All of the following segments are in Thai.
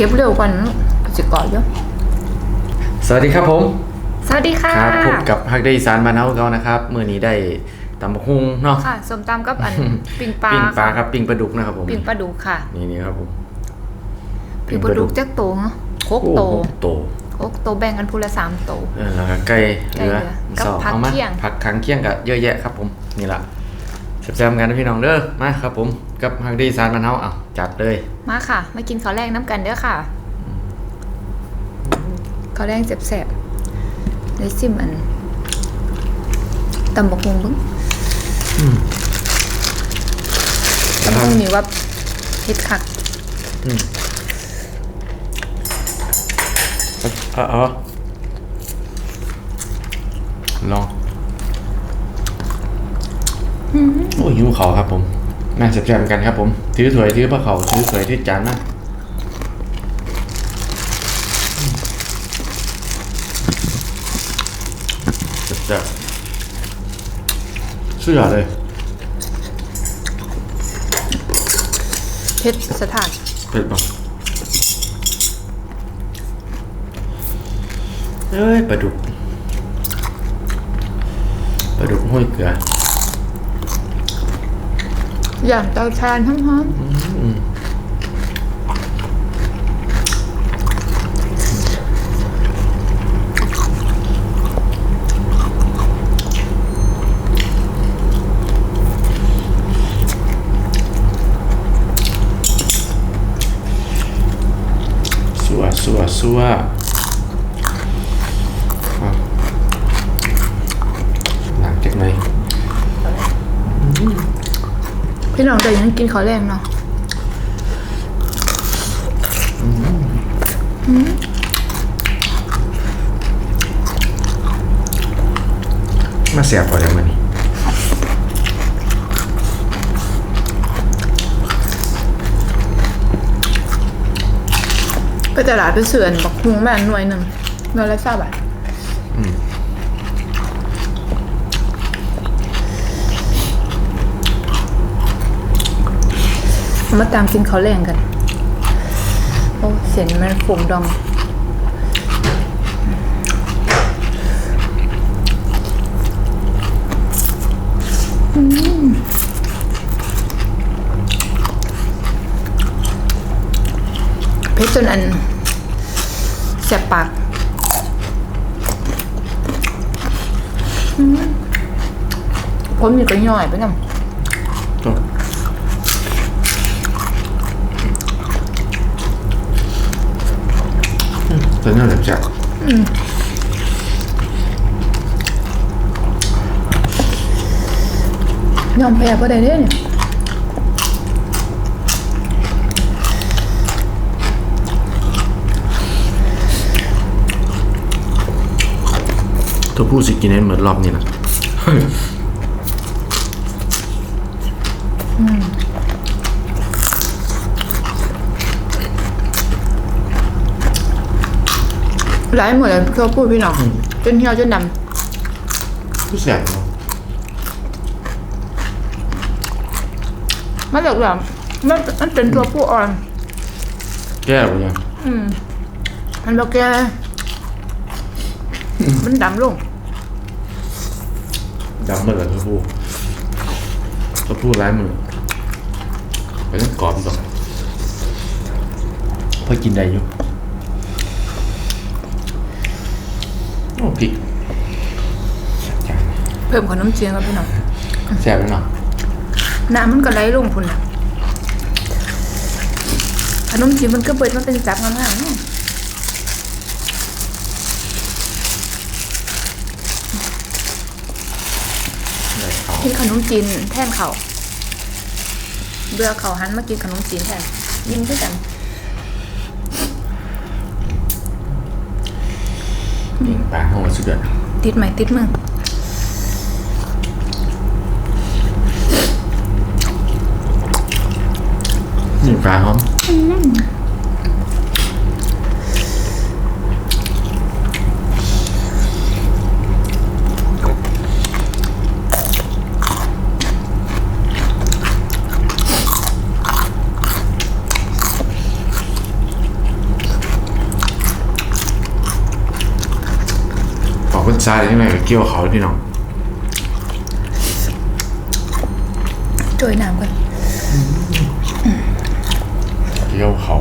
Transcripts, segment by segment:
ก็บเร็วกว่านั้นสิก่อนเยอะสวัสดีครับผม สวัสดีค่ะครับพบกับฮักได้อีสานบ้านเฮาเก่านะครับมื้อนี้ได้ตำบักหุ่งเนาะค่ะส้มตำกับอันปิงปลาปิ้งปลาค่ะครับปิ้งปลาดุกนะครับผมปิงปลาดุกค่ะ นี่นี่ครับผมปิงปลาดุกจักโตเนาะโคกโตอ้หโตโคกโตแบ่งกันพูละสามโตเออแล้วก็ไก่ไก่เหลือเหลือกับสองผักเอามาเคี่ยงผักขังเคียงกับเยอะแยะครับผมนี่ล่ะแซ่บๆกันนะพี่น้องเด้อมาครับผม กับฮักได้อีสานบ้านเฮาอะจัดเลยมาค่ะ มากินข้าวแรงน้ำกันเด้อค่ะข้าวแรงแซ่บๆได้ซิมอันตำบักฮุงเบึ้งอืมตำบักฮุงนี่ว่าเฮ็ดคักอืมเอาเอาเอาลอง โอ้ยหิวเขาวครับผม มาแซ่บๆกันครับผม ถือถ้วยถือผ้าเขาวถือถ้วยถือจานมาแซ่บๆสุดยอดเลยเฮ็ดสถานเผ็ดป่ะเอ้ยปลาดุกปลาดุกห้อยเกลือ อย่างเตาชานหอมสัวสัวสัวหลังจากไหน พี่น้องแต่ยังกินข้าวแรงเนาะมาเสียบพอแล้วมันนี่ไปตลาดไปเสือนบักฮุงแม่นหน่วยหนึ่งหน่วยละเก้าบาท มาตามกินข้าวแรงกัน โอ้เสียงมันฝงดองเพชรจนอันแสบปากอืมมอยู่ก็ย่อยไปนำ ก็ตอนนี้เราจะยอมแพ้ก็ได้เด้เนี่ยตัวผู้สิกินให้เหมือนรอบนี้นะ หลายหมดเลยเขาพูดพี่น้อง จนเหี่ยวจนดผู้แสบเนาะำมาจากแบบมันมันเป็นตัวผู้อ่อน แก้วยังอืมมันบอกแกมันดำลง ดำเมื่อไหร่ตัวผู้ตัวผู้ร้ายมือไปต้องกรอบก่อนพอกินได้อยู่ โอ้พริกจังเพิ่มขนมจีนกับพี่น้องแซ่บไหมเนาะน้ำมันก็ไหลลงพุ่นน่ะขนมจีนมันก็เปิดมันเป็นจับงามๆเนาะได้เขากินขนมจีนแทนเขาวเบื่อเขาวหันมากินขนมจีนแทนยิ้มด้วยกัน ปิ้งปลาห้องสุดยอดติดไหมติดมึงนี่ปลาหอม คนซ้ายที่ไหนก็เกี่ยวเขาพี่น้องจ่วยน้ำกันเกี่ยวเขา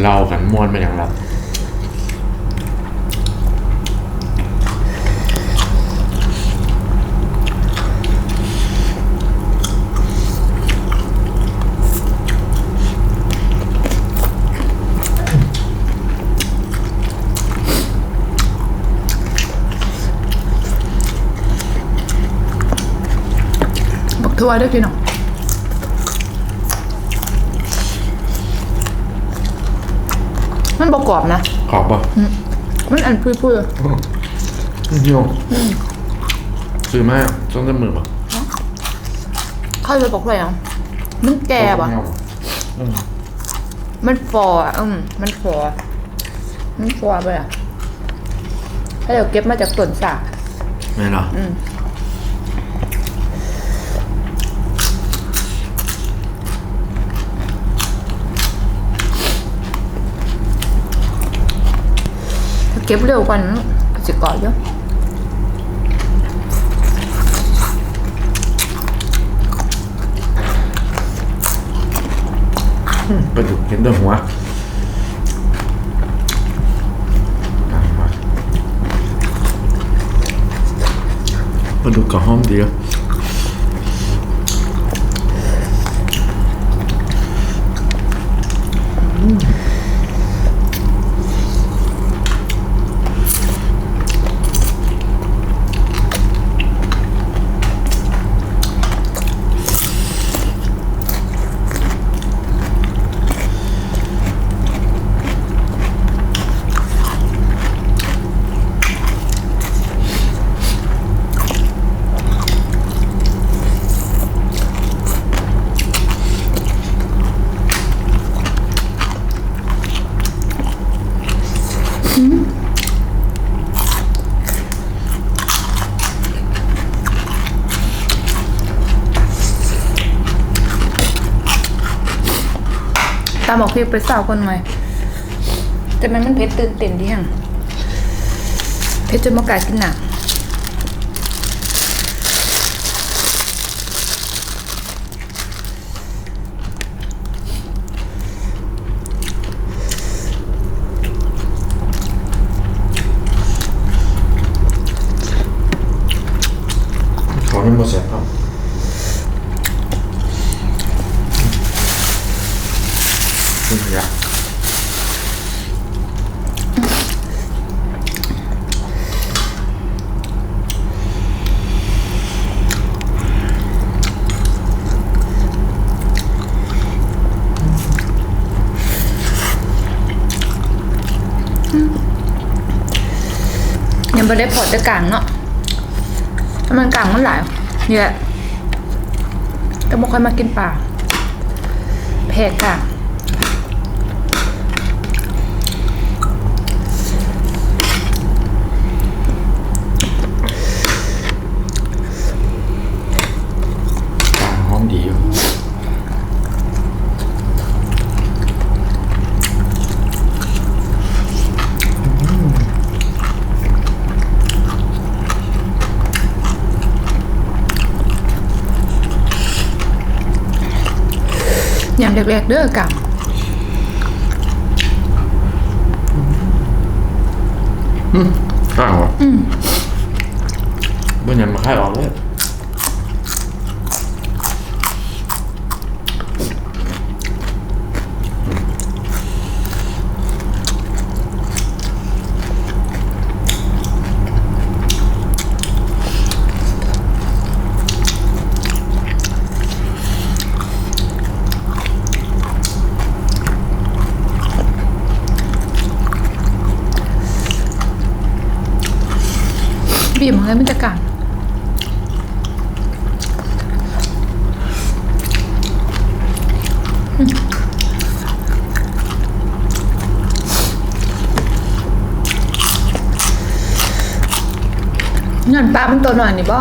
เล่ากันม้วนไปอย่างไร บักทั่วด้วยพี่น้องมันประกรอบนะ ขอบป่ะมันอันพุยพี่น้องซื้อมาต้นจมือป่ะๆเข้าไปบอกเลยอะมันแก่ปะมันฟออะอืมมันฟอมันฟอไปอะถ้าเดี๋ยวเก็บมาจากต้นสากไม่หรออืม เก็บเร็วกว่านั้นก็จะก่อนเยอะปลาดุกเห็นแตัวหัวปลาดุกกับหอมดีอะ ตามบอกพี่ไปสาวคนใหม่ แต่มันมันเผ็ดตื่นเต้นดียังเผ็ดจนมากลายกินหนัก เขาไม่หมดแสบครับคุณขยะ ถอดจะกลางเนาะมันกลางมันหลายเนี่แหละก็ไม่ค่อยมากินปลาแพกกลาง กลางหอมดีอยู่ ยำแรกๆเด้อกลางกลางเหรออืมบนยันมาค่ายออกเลย บีบมันเลยมันจะกัดเงินปลาเป็นตัวหน่อยนี่บ่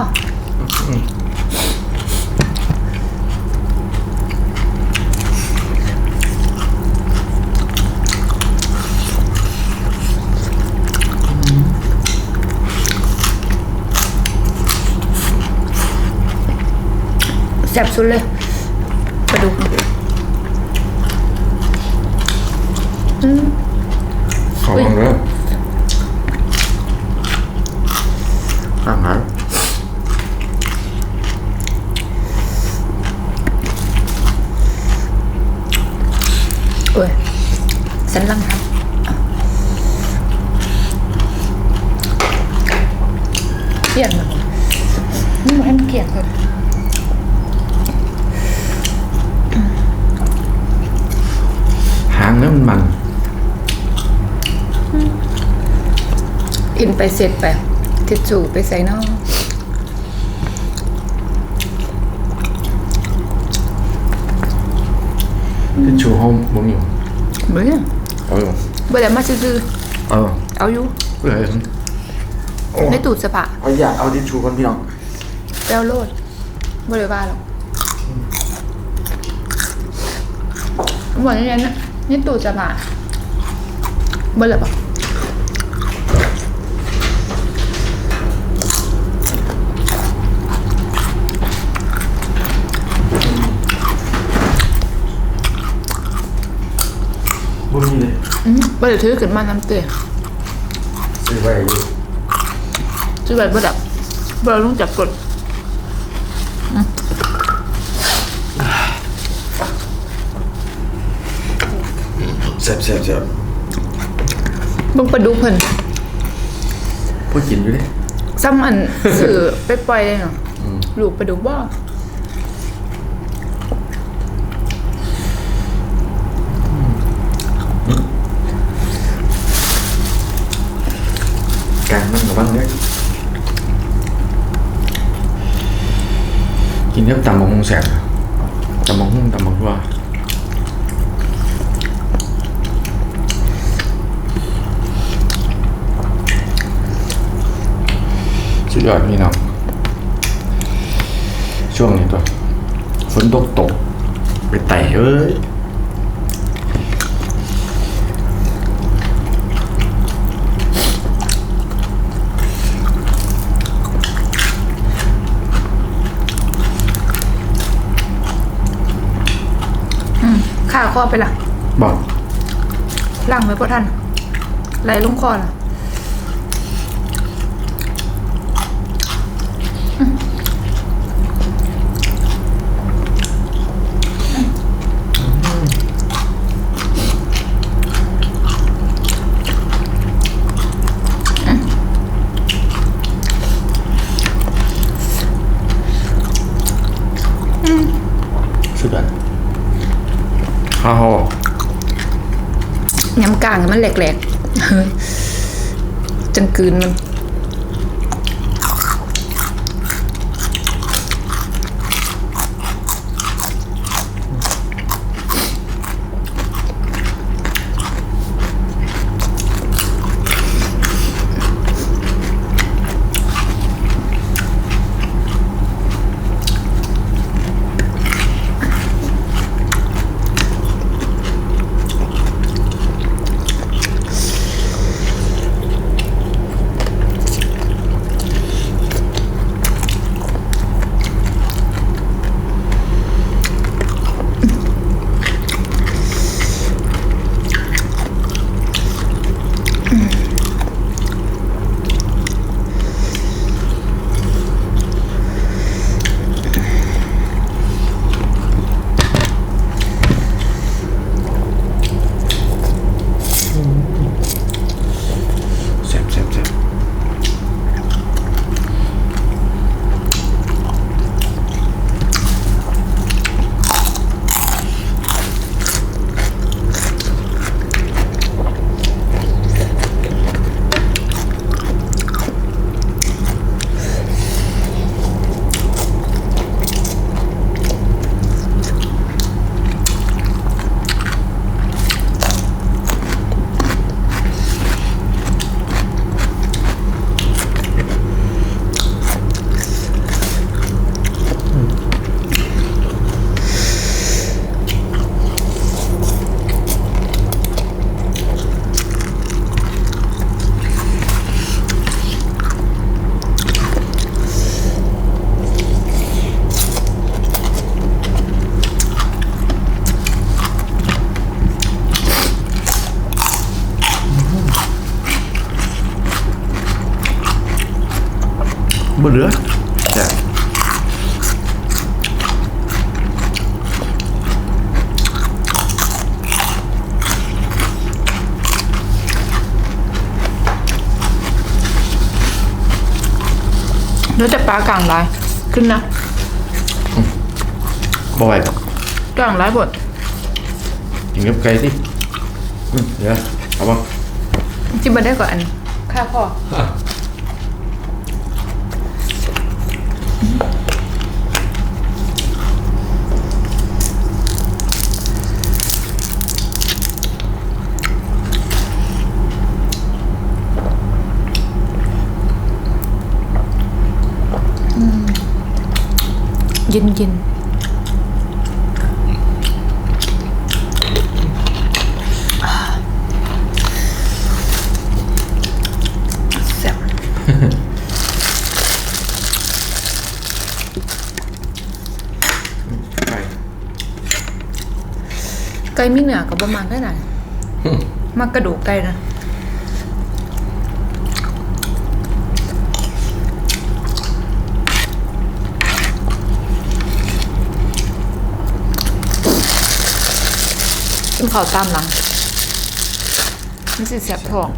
ซ่บสุดเลยปลาดูกอืม ขอลองเลยอาหาร เอ้ยสันหลังครับเกลียดมันนี่มันเกลียดเลย หางเนื้อมันมัน กินไป เสร็จไปทิชชู่ไปใส่นอกที่ชูห้องบ่มีเบื่อเอาอยู่เบื่อแล้วมาซื้อเออๆเอาอยู่เพื่ออะไรในตูดสปะเอาอย่าเอาทิชชูก่อนพี่น้องแปลวโลดบ่ได้ว่าหรอกบอกอย่างนี้นะในตูดสปะเบื่อแล้วปะบ่มีเลยอืมเบื่อถือขึ้นมาน้ำเตยซื้อไว้อยู่ซื้อแบบเบื่อดับเบื่อลุงจับกดแซ่บแซ่บแซ่บเบิ่งปลาดุกเพิ่นพูดกินอยู่ดิซ้ำอันสื่อไปปล่อยเลยเนาะลูกปลาดุกบ่ กลางมันกับบ้างเนี่ยกินเนื้อตำมะฮุงแซ่บตำมะฮุงตำมะฮัวสุดยอดพี่น้องช่วงนี้ตัวฝนตกตกไปไต่เอ้ย ข้าข้อไปละบอกล่างไว้พ่ท่านไหลลงคอล่ะ嗯สุดยอดข้าว ยำกลางมันแหลกๆจังกืนมัน เนื้อแต่ปลากลางร้ายขึ้นนะบ่ไหวครับกลางร้ายบดกินกับไก่สิอืมเดี๋ยวเอาบ่จิ้มมาได้ก่อนอัน ค่าพ่อ เย็นเย็นแซ่บไก่ไก่มีเนื้อกับประมาณได้ไหนมากกระดูกไก่นะ กินข้าวตามหลังมันสิเสียบท้อง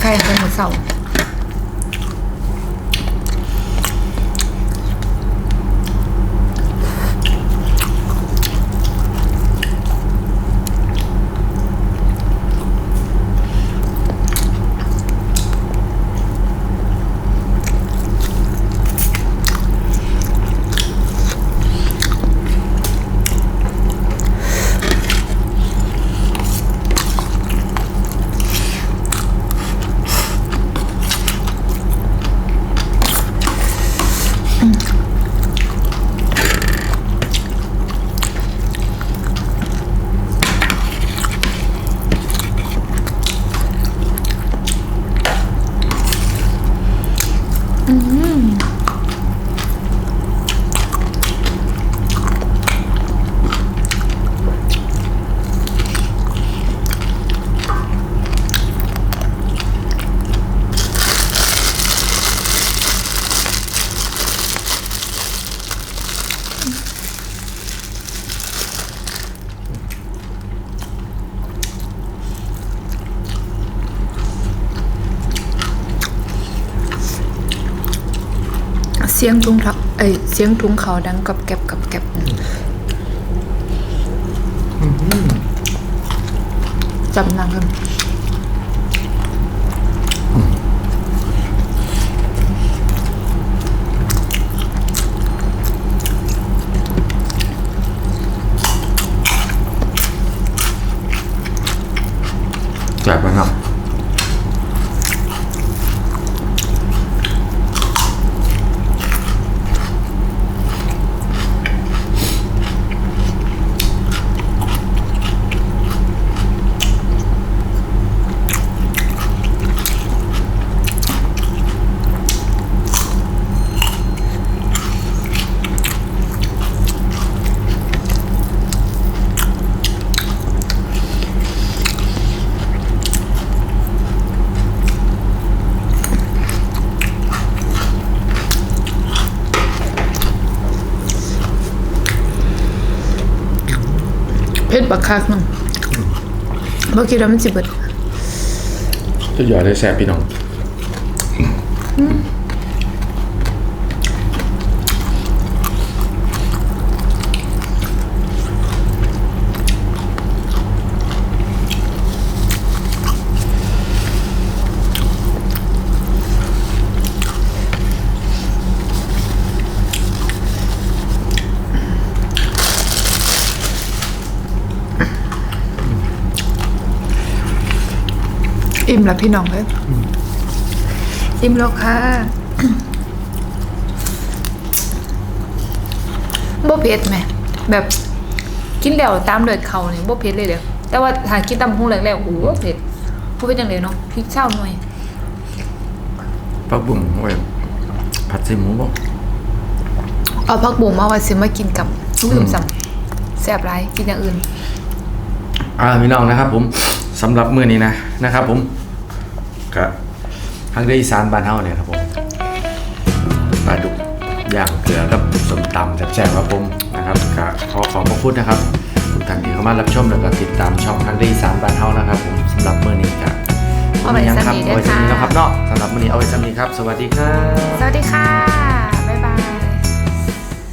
ไข่เป็นมือเสา สียงทุงทักเอ้ยเสียงทุงเขาดังกับแก็บกับแก็บจำนางกันแซ่บไหมครับ คักคักหนึงบ่คิดว่ามันสิเบิดจะหยอดได้แซ่บพี่น้อง อิ่มแล้วพี่น้องเอ้ยอิ่มแล้วค่ะบ่เผ็ดไหม แบบกินแล้วตามเลือดเขานี่บ่เผ็ดเลยเด้อแต่ว่าถ้ากินตำพุงแรกๆโอ้โหเผ็ดบ่เป็นจังไดเนาะพริกเช้าหน่อยปักบุ้งไว้ผัดใส่หมูบ่เอาผักบุ้งมาไว้สิมากินกับลูกดื่มซ้ำแซ่บหลายกินอย่างอื่น อ่าพี่น้องนะครับผมสำหรับมื้อนี้นะนะครับผม ก็ทางได้อีสานบ้านเฮาเนี่ยครับผมปลาดุกย่างเกลือกับส้มตำแซ่บๆครับผมนะครับก็ขอขอบพระคุณนะครับทุกท่านที่เข้ามารับชมแล้วก็ติดตามช่องทางได้อีสานบ้านเฮานะครับผมสำหรับมื้อนี้ก็เอาไว้ยังครับซ้ำนี้เอาไว้ด้วยซ้ำนี้ค่ะนะครับเนาะสำหรับมื้อนี้เอาไว้ซ้ำนี้ครับ สวัสดีครับ สวัสดีค่ะ